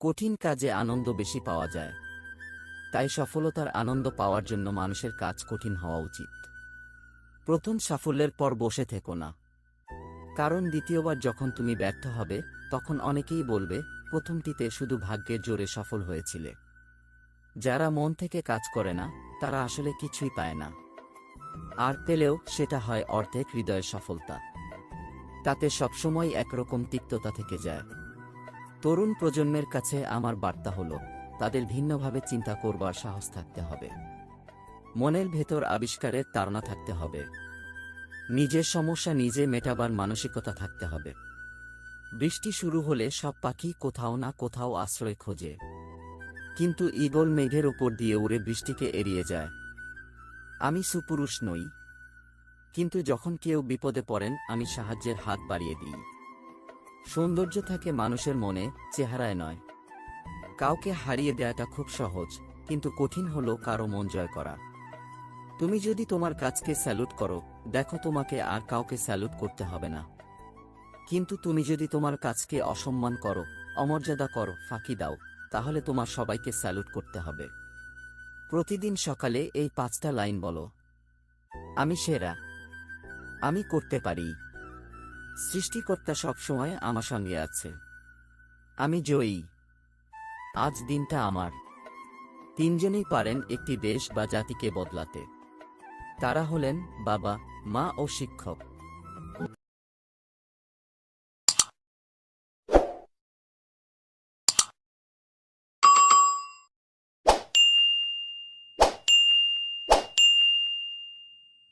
কঠিন কাজে আনন্দ বেশি পাওয়া যায়। তাই সফলতার আনন্দ পাওয়ার জন্য মানুষের কাজ কঠিন হওয়া উচিত। প্রথম সাফল্যের পর বসে থেকো না। কারণ দ্বিতীয়বার যখন তুমি ব্যর্থ হবে, তখন অনেকেই বলবে, প্রথমটিতে শুধু ভাগ্যের জোরে সফল হয়েছিলে। যারা মন থেকে কাজ করে না, তারা আসলে কিছুই পায় না। আর পেলেও সেটা হয় অর্ধেক হৃদয়ের সফলতা। তাতে সবসময় একরকম তিক্ততা থেকে যায়। তরুণ প্রজন্মের কাছে আমার বার্তা হলো, তাদের ভিন্নভাবে চিন্তা করবার সাহস থাকতে হবে। মনের ভেতর আবিষ্কারের তাড়না থাকতে হবে। নিজের সমস্যা নিজে মেটাবার মানসিকতা থাকতে হবে। বৃষ্টি শুরু হলে সব পাখি কোথাও না কোথাও আশ্রয় খোঁজে। কিন্তু ঈগল মেঘের উপর দিয়ে উড়ে বৃষ্টিকে এড়িয়ে যায়। আমি সুপুরুষ নই। কিন্তু যখন কেউ বিপদে পড়েন, আমি সাহায্যের হাত বাড়িয়ে দিই। সৌন্দর্য থাকে মানুষের মনে, চেহারায় নয়। কাউকে হারিয়ে দেওয়াটা খুব সহজ, কিন্তু কঠিন হলো কারও মন জয় করা। তুমি যদি তোমার কাজকে স্যালুট করো, দেখো তোমাকে আর কাউকে স্যালুট করতে হবে না। কিন্তু তুমি যদি তোমার কাজকে অসম্মান করো, অমর্যাদা করো, ফাঁকি দাও, তাহলে তোমার সবাইকে স্যালুট করতে হবে। প্রতিদিন সকালে এই পাঁচটা লাইন বলো। আমি সেরা। আমি করতে পারি। সৃষ্টিকর্তা সবসময় আমার সঙ্গে আছে। আমি জয়ী। আজ দিনটা আমার। তিনজনেই পারেন একটি দেশ বা জাতিকে বদলাতে। তারা হলেন বাবা, মা ও শিক্ষক।